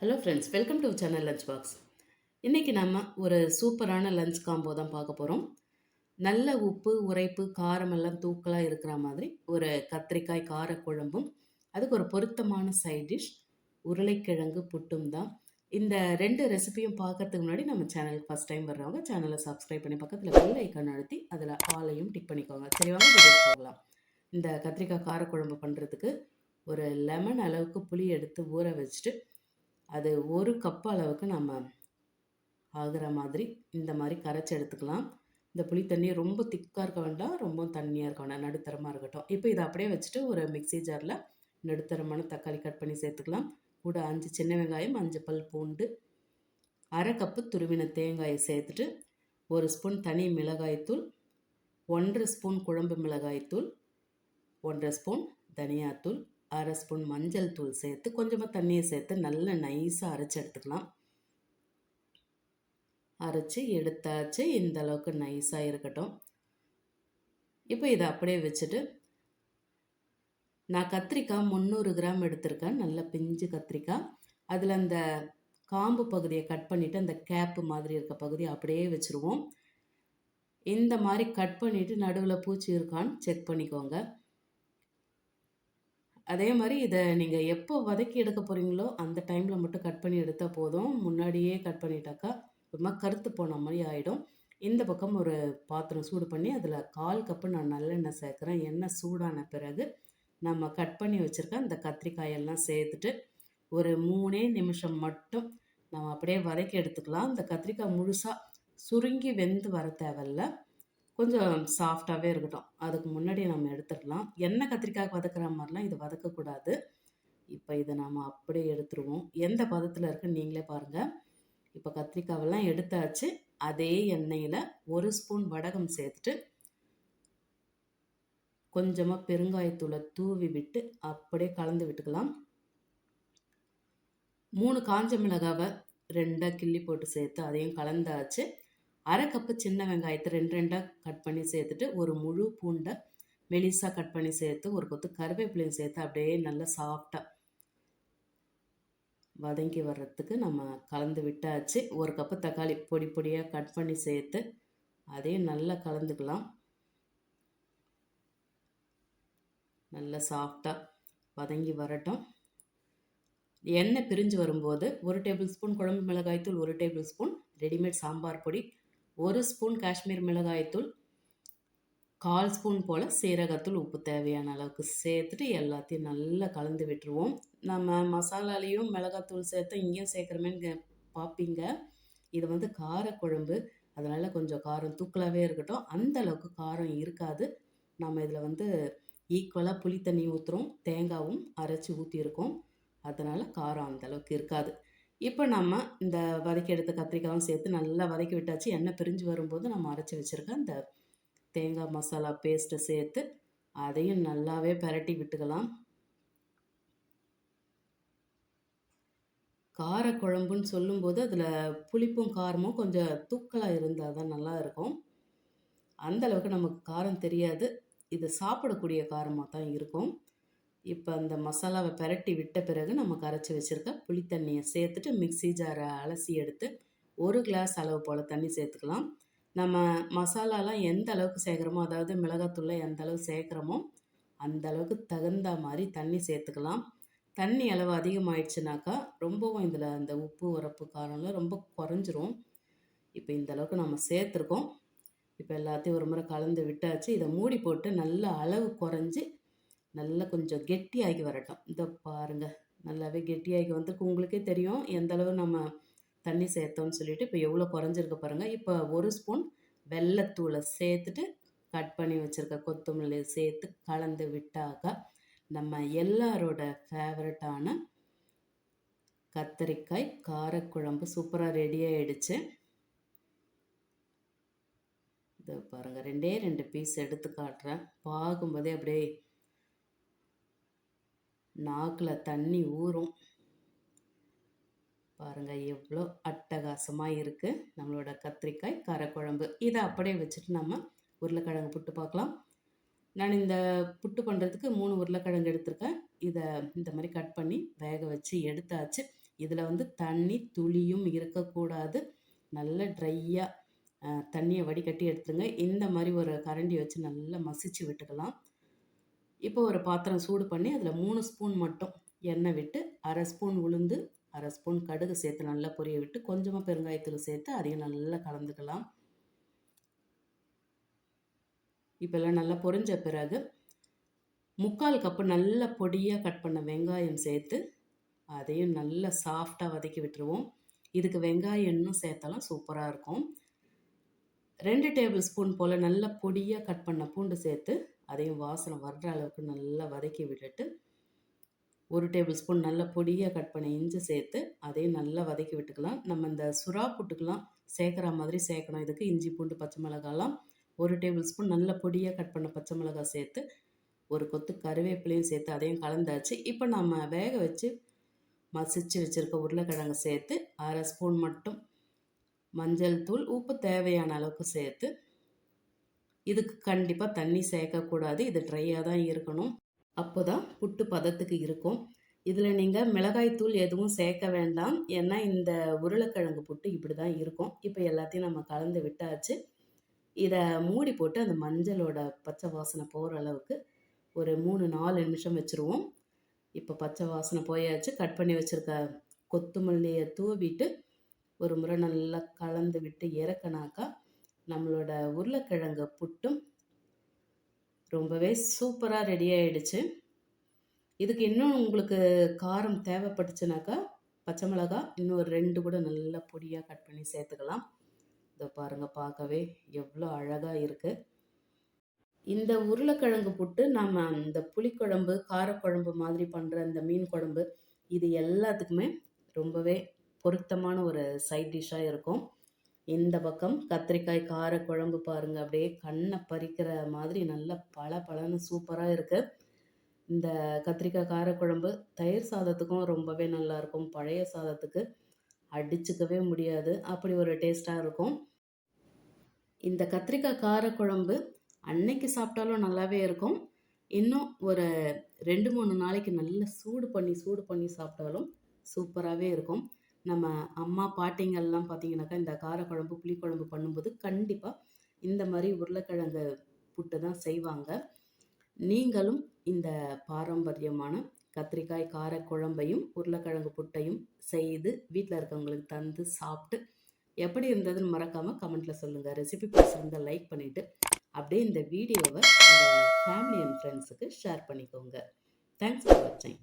Hello friends welcome to channel lunch box இன்றைக்கி நம்ம ஒரு சூப்பரான லஞ்ச் காம்போ தான் பார்க்க போகிறோம் நல்ல உப்பு உரைப்பு காரமெல்லாம் தூக்கலாக இருக்கிற மாதிரி ஒரு கத்திரிக்காய் காரக்குழம்பும் அதுக்கு ஒரு பொருத்தமான சைட் டிஷ் உருளைக்கிழங்கு புட்டும் தான். இந்த ரெண்டு ரெசிபியும் பார்க்கறதுக்கு முன்னாடி நம்ம சேனலுக்கு ஃபஸ்ட் டைம் வர்றவங்க சேனலை சப்ஸ்கிரைப் பண்ணி பக்கத்தில் பெல் ஐக்கான் அழுத்தி அதில் ஆலையும் டிக் பண்ணிக்கோங்க. சரி வாங்க போகலாம். இந்த கத்திரிக்காய் காரக்குழம்பு பண்ணுறதுக்கு ஒரு லெமன் அளவுக்கு புளி எடுத்து ஊற வச்சுட்டு அது ஒரு கப் அளவுக்கு நம்ம ஆகிற மாதிரி இந்த மாதிரி கரைச்சி எடுத்துக்கலாம். இந்த புளி தண்ணி ரொம்ப திக்காக இருக்க வேண்டாம் ரொம்ப தண்ணியாக இருக்க வேண்டாம் நடுத்தரமாக இருக்கட்டும். இப்போ இதை அப்படியே வச்சுட்டு ஒரு மிக்ஸி ஜாரில் நடுத்தரமான தக்காளி கட் பண்ணி சேர்த்துக்கலாம். கூட அஞ்சு சின்ன வெங்காயம் அஞ்சு பல் பூண்டு அரை கப்பு துருவின தேங்காயை சேர்த்துட்டு ஒரு ஸ்பூன் தனி மிளகாய்த்தூள் ஒன்றரை ஸ்பூன் குழம்பு மிளகாய்த்தூள் ஒன்றரை ஸ்பூன் தனியாத்தூள் அரை ஸ்பூன் மஞ்சள் தூள் சேர்த்து கொஞ்சமாக தண்ணியை சேர்த்து நல்லா நைஸாக அரைச்சி எடுத்துக்கலாம். அரைச்சி எடுத்தாச்சு இந்த அளவுக்கு நைஸாக இருக்கட்டும். இப்போ இதை அப்படியே வச்சுட்டு நான் கத்திரிக்காய் முந்நூறு கிராம் எடுத்திருக்கேன் நல்ல பிஞ்சு கத்திரிக்காய். அதில் அந்த காம்பு பகுதியை கட் பண்ணிவிட்டு அந்த கேப்பு மாதிரி இருக்க பகுதியை அப்படியே வச்சுருவோம். இந்த மாதிரி கட் பண்ணிவிட்டு நடுவில் பூச்சி இருக்கான்னு செக் பண்ணிக்கோங்க. அதே மாதிரி இதை நீங்கள் எப்போ வதக்கி எடுக்க போகிறீங்களோ அந்த டைமில் மட்டும் கட் பண்ணி எடுத்தால் போதும். முன்னாடியே கட் பண்ணிட்டாக்கா ரொம்ப கருத்து போன மாதிரி ஆகிடும் இந்த பக்கம் ஒரு பாத்திரம் சூடு பண்ணி அதில் கால் கப்பு நான் நல்லெண்ணெய் சேர்க்குறேன். எண்ணெய் சூடான பிறகு நம்ம கட் பண்ணி வச்சுருக்க அந்த கத்திரிக்காயெல்லாம் சேர்த்துட்டு ஒரு மூணே நிமிஷம் மட்டும் நம்ம அப்படியே வதக்கி எடுத்துக்கலாம். இந்த கத்திரிக்காய் முழுசாக சுருங்கி வெந்து வர தேவையில்ல. கொஞ்சம் சாஃப்டாகவே இருக்கட்டும். அதுக்கு முன்னாடி நம்ம எடுத்துடலாம் எண்ணெய் கத்திரிக்காய் வதக்குற மாதிரிலாம் இது வதக்கக்கூடாது. இப்போ இதை நாம் அப்படியே எடுத்துருவோம். எந்த பதத்தில் இருக்குன்னு நீங்களே பாருங்கள் இப்போ கத்திரிக்காவெல்லாம் எடுத்தாச்சு. அதே எண்ணெயில் ஒரு ஸ்பூன் வடகம் சேர்த்துட்டு கொஞ்சமாக பெருங்காயத்தூளை தூவி விட்டு அப்படியே கலந்து விட்டுக்கலாம். மூணு காஞ்ச மிளகாவை ரெண்டாக கிள்ளி போட்டு சேர்த்து அதையும் கலந்தாச்சு. அரை கப்பு சின்ன வெங்காயத்தை ரெண்டு ரெண்டாக கட் பண்ணி சேர்த்துட்டு ஒரு முழு பூண்டை மெலிசாக கட் பண்ணி சேர்த்து ஒரு கொத்து கருவேப்பிலையும் சேர்த்து அப்படியே நல்லா சாஃப்டாக வதங்கி வர்றதுக்கு நம்ம கலந்து விட்டாச்சு. ஒரு கப்பு தக்காளி பொடி பொடியாக கட் பண்ணி சேர்த்து அதையும் நல்லா கலந்துக்கலாம். நல்லா சாஃப்டாக வதங்கி வரட்டும். எண்ணெய் பிரிஞ்சு வரும்போது ஒரு டேபிள் ஸ்பூன் குழம்பு மிளகாய்த்தூள் ஒரு டேபிள் ஸ்பூன் ரெடிமேட் சாம்பார் பொடி ஒரு ஸ்பூன் காஷ்மீர் மிளகாய்த்தூள் கால் ஸ்பூன் போல் சீரகத்தூள் உப்பு தேவையான அளவுக்கு சேர்த்துட்டு எல்லாத்தையும் நல்லா கலந்து விட்டுருவோம். நம்ம மசாலாலேயும் மிளகாத்தூள் சேர்த்து இங்கேயும் சேர்க்குறமேன்னு பார்ப்பீங்க. இது வந்து காரக்குழம்பு அதனால் கொஞ்சம் காரம் தூக்கலாகவே இருக்கட்டும். அந்த அளவுக்கு காரம் இருக்காது. நம்ம இதில் வந்து ஈக்குவலாக புளி தண்ணி ஊற்றுறோம் தேங்காவும் அரைச்சி ஊற்றியிருக்கோம் அதனால் காரம் அந்தளவுக்கு இருக்காது. இப்போ நம்ம இந்த வதக்கி எடுத்த கத்திரிக்காயும் சேர்த்து நல்லா வதக்கி விட்டாச்சு. எண்ணெய் பிரிஞ்சு வரும்போது நம்ம அரைச்சி வச்சுருக்க இந்த தேங்காய் மசாலா பேஸ்ட்டை சேர்த்து அதையும் நல்லாவே பரட்டி விட்டுக்கலாம். கார குழம்புன்னு சொல்லும்போது அதில் புளிப்பும் காரமும் கொஞ்சம் தூக்கலாக இருந்தால் தான் நல்லா இருக்கும். அந்தளவுக்கு நமக்கு காரம் தெரியாது. இது சாப்பிடக்கூடிய காரமாக தான் இருக்கும். இப்போ அந்த மசாலாவை பரட்டி விட்ட பிறகு நம்ம கரைச்சி வச்சுருக்க புளி தண்ணியை சேர்த்துட்டு மிக்ஸி ஜாரை அலசி எடுத்து ஒரு கிளாஸ் அளவு போல் தண்ணி சேர்த்துக்கலாம். நம்ம மசாலாலாம் எந்த அளவுக்கு சேர்க்குறோமோ அதாவது மிளகாத்தூளை எந்த அளவு சேர்க்குறோமோ அந்த அளவுக்கு தகுந்த மாதிரி தண்ணி சேர்த்துக்கலாம். தண்ணி அளவு அதிகமாகிடுச்சுனாக்கா ரொம்பவும் இதில் அந்த உப்பு உரப்பு காரம்லாம் ரொம்ப குறைஞ்சிரும். இப்போ இந்த அளவுக்கு நம்ம சேர்த்துருக்கோம். இப்போ எல்லாத்தையும் ஒரு முறை கலந்து விட்டாச்சு. இதை மூடி போட்டு நல்ல அளவு குறைஞ்சி நல்லா கொஞ்சம் கெட்டியாகி வரட்டும். இதை பாருங்கள் நல்லாவே கெட்டியாகி வந்திருக்கு. உங்களுக்கே தெரியும் எந்த அளவு நம்ம தண்ணி சேர்த்தோம்னு சொல்லிட்டு இப்போ எவ்வளோ குறைஞ்சிருக்க பாருங்கள் இப்போ ஒரு ஸ்பூன் வெள்ளத்தூளை சேர்த்துட்டு கட் பண்ணி வச்சுருக்க கொத்தமல்லி சேர்த்து கலந்து விட்டாக்கா நம்ம எல்லாரோட ஃபேவரட்டான கத்தரிக்காய் காரக்குழம்பு சூப்பராக ரெடி ஆகிடுச்சு இதை பாருங்கள் ரெண்டே ரெண்டு பீஸ் எடுத்து காட்டுறேன். பார்க்கும்போதே அப்படியே நாக்கில் தண்ணி ஊறும். பாருங்கள் எவ்வளோ அட்டகாசமாக இருக்குது நம்மளோட கத்திரிக்காய் காரக்குழம்பு. இதை அப்படியே வச்சுட்டு நம்ம உருளைக்கிழங்கு புட்டு பார்க்கலாம் நான் இந்த புட்டு பண்ணுறதுக்கு மூணு உருளைக்கிழங்கு எடுத்திருக்கேன். இதை இந்த மாதிரி கட் பண்ணி வேக வச்சு எடுத்தாச்சு. இதில் வந்து தண்ணி துளியும் இருக்கக்கூடாது. நல்ல ட்ரையாக தண்ணியை வடிகட்டி எடுத்துருங்க. இந்த மாதிரி ஒரு கரண்டி வச்சு நல்லா மசிச்சு விட்டுக்கலாம். இப்போ ஒரு பாத்திரம் சூடு பண்ணி அதில் மூணு ஸ்பூன் மட்டும் எண்ணெய் விட்டு அரை ஸ்பூன் உளுந்து அரை ஸ்பூன் கடுகு சேர்த்து நல்லா பொரிய விட்டு கொஞ்சமாக பெருங்காயத்தூள் சேர்த்து அதையும் நல்லா கலந்துக்கலாம். இப்போல்லாம் நல்லா பொரிஞ்ச பிறகு முக்கால் கப்பு நல்ல பொடியாக கட் பண்ண வெங்காயம் சேர்த்து அதையும் நல்லா சாஃப்டாக வதக்கி விட்டுருவோம். இதுக்கு வெங்காயம் இன்னும் சேர்த்தாலும் சூப்பராக இருக்கும். ரெண்டு டேபிள் ஸ்பூன் போல் நல்ல பொடியாக கட் பண்ண பூண்டு சேர்த்து அதையும் வாசனை வர்ற அளவுக்கு நல்லா வதக்கி விட்டுட்டு ஒரு டேபிள் ஸ்பூன் நல்ல பொடியாக கட் பண்ண இஞ்சி சேர்த்து அதையும் நல்லா வதக்கி விட்டுக்கலாம். நம்ம இந்த சுறா புட்டுக்கெலாம் சேர்க்குற மாதிரி சேர்க்கணும். இதுக்கு இஞ்சி பூண்டு பச்சை மிளகாலாம் ஒரு டேபிள் ஸ்பூன் நல்ல பொடியாக கட் பண்ண பச்சை மிளகாய் சேர்த்து ஒரு கொத்து கருவேப்பிலையும் சேர்த்து அதையும் கலந்தாச்சு. இப்போ நம்ம வேக வச்சு மசிச்சு வச்சுருக்க உருளைக்கிழங்கு சேர்த்து அரை ஸ்பூன் மட்டும் மஞ்சள் தூள் உப்பு தேவையான அளவுக்கு சேர்த்து இதுக்கு கண்டிப்பாக தண்ணி சேர்க்கக்கூடாது. இது ட்ரையாக தான் இருக்கணும். அப்போ தான் புட்டு பதத்துக்கு இருக்கும். இதில் நீங்கள் மிளகாய் தூள் எதுவும் சேர்க்க வேண்டாம். ஏன்னா இந்த உருளைக்கிழங்கு புட்டு இப்படி தான் இருக்கும். இப்போ எல்லாத்தையும் நம்ம கலந்து விட்டாச்சு. இதை மூடி போட்டு அந்த மஞ்சளோட பச்சை வாசனை போகிற அளவுக்கு ஒரு மூணு நாலு நிமிஷம் வச்சுருவோம். இப்போ பச்சை வாசனை போயாச்சு. கட் பண்ணி வச்சுருக்க கொத்தமல்லியை தூவிட்டு ஒரு முறை நல்லா கலந்து விட்டு இறக்கினாக்கா நம்மளோட உருளைக்கிழங்கு புட்டும் ரொம்பவே சூப்பராக ரெடி ஆகிடுச்சு இதுக்கு இன்னும் உங்களுக்கு காரம் தேவைப்பட்டுச்சுனாக்கா பச்சை மிளகா இன்னும் ஒரு ரெண்டு கூட நல்லா பொடியாக கட் பண்ணி சேர்த்துக்கலாம். இதை பாருங்கள் பார்க்கவே எவ்வளோ அழகாக இருக்குது இந்த உருளைக்கிழங்கு புட்டு நம்ம இந்த புளிக்குழம்பு காரக்குழம்பு மாதிரி பண்ணுற இந்த மீன் குழம்பு இது எல்லாத்துக்குமே ரொம்பவே பொருத்தமான ஒரு சைட் டிஷ்ஷாக இருக்கும். இந்த பக்கம் கத்திரிக்காய் காரக்குழம்பு பாருங்கள் அப்படியே கண்ணை பறிக்கிற மாதிரி நல்ல பல பலன்னு சூப்பராக இருக்குது இந்த கத்திரிக்காய் காரக்குழம்பு தயிர் சாதத்துக்கும் ரொம்பவே நல்லாயிருக்கும் பழைய சாதத்துக்கு அடிச்சுக்கவே முடியாது. அப்படி ஒரு டேஸ்ட்டாக இருக்கும். இந்த கத்திரிக்காய் காரக்குழம்பு அன்னைக்கு சாப்பிட்டாலும் நல்லாவே இருக்கும். இன்னும் ஒரு ரெண்டு மூணு நாளைக்கு நல்லா சூடு பண்ணி சூடு பண்ணி சாப்பிட்டாலும் சூப்பராகவே இருக்கும். நம்ம அம்மா பாட்டிங்கள்லாம் பார்த்தீங்கன்னாக்கா இந்த காரக்குழம்பு புளிக்குழம்பு பண்ணும்போது கண்டிப்பாக இந்த மாதிரி உருளைக்கிழங்கு புட்டு தான் செய்வாங்க. நீங்களும் இந்த பாரம்பரியமான கத்திரிக்காய் காரக்குழம்பையும் உருளைக்கிழங்கு புட்டையும் செய்து வீட்டில் இருக்கவங்களுக்கு தந்து சாப்பிட்டு எப்படி இருந்ததுன்னு மறக்காமல் கமெண்ட்டில் சொல்லுங்கள் ரெசிபி பிடிச்சிருந்தால் லைக் பண்ணிவிட்டு அப்படியே இந்த வீடியோவை உங்கள் ஃபேமிலி அண்ட் ஃப்ரெண்ட்ஸுக்கு ஷேர் பண்ணிக்கோங்க. தேங்க்ஸ் ஃபார் வாட்சிங்.